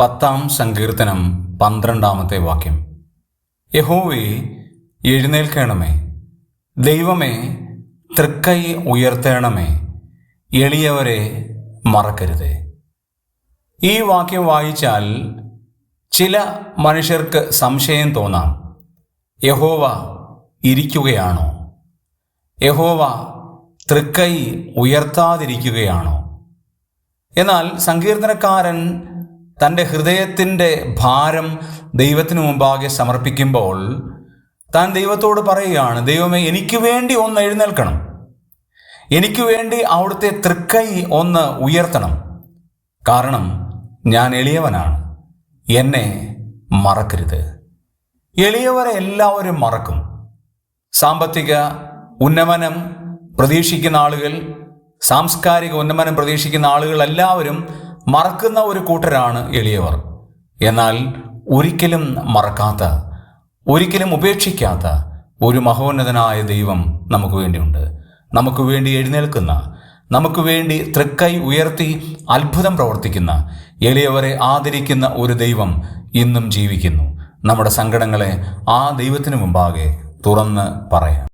പത്താം സങ്കീർത്തനം പന്ത്രണ്ടാമത്തെ വാക്യം. യഹോവേ എഴുന്നേൽക്കണമേ. ദൈവമേ തൃക്കൈ ഉയർത്തേണമേ. എളിയവരെ മറക്കരുതേ. ഈ വാക്യം വായിച്ചാൽ ചില മനുഷ്യർക്ക് സംശയം തോന്നാം. യഹോവ ഇരിക്കുകയാണോ? യഹോവ തൃക്കൈ ഉയർത്താതിരിക്കുകയാണോ? എന്നാൽ സങ്കീർത്തനക്കാരൻ തന്റെ ഹൃദയത്തിന്റെ ഭാരം ദൈവത്തിനു മുമ്പാകെ സമർപ്പിക്കുമ്പോൾ താൻ ദൈവത്തോട് പറയുകയാണ് ദൈവമേ എനിക്ക് വേണ്ടി ഒന്ന് എഴുന്നേൽക്കണം. എനിക്ക് വേണ്ടി അവിടുത്തെ തൃക്കൈ ഒന്ന് ഉയർത്തണം. കാരണം ഞാൻ എളിയവനാണ്. എന്നെ മറക്കരുത്. എളിയവരെ എല്ലാവരും മറക്കും. സാമ്പത്തിക ഉന്നമനം പ്രതീക്ഷിക്കുന്ന ആളുകൾ സാംസ്കാരിക ഉന്നമനം പ്രതീക്ഷിക്കുന്ന ആളുകൾ എല്ലാവരും മറക്കുന്ന ഒരു കൂട്ടരാണ് എളിയവർ. എന്നാൽ ഒരിക്കലും മറക്കാത്ത ഒരിക്കലും ഉപേക്ഷിക്കാത്ത ഒരു മഹോന്നതനായ ദൈവം നമുക്ക് വേണ്ടിയുണ്ട്. നമുക്ക് വേണ്ടി എഴുന്നേൽക്കുന്ന നമുക്ക് വേണ്ടി തൃക്കൈ ഉയർത്തി അത്ഭുതം പ്രവർത്തിക്കുന്ന എളിയവരെ ആദരിക്കുന്ന ഒരു ദൈവം ഇന്നും ജീവിക്കുന്നു. നമ്മുടെ സങ്കടങ്ങളെ ആ ദൈവത്തിന് മുമ്പാകെ തുറന്ന് പറയാം.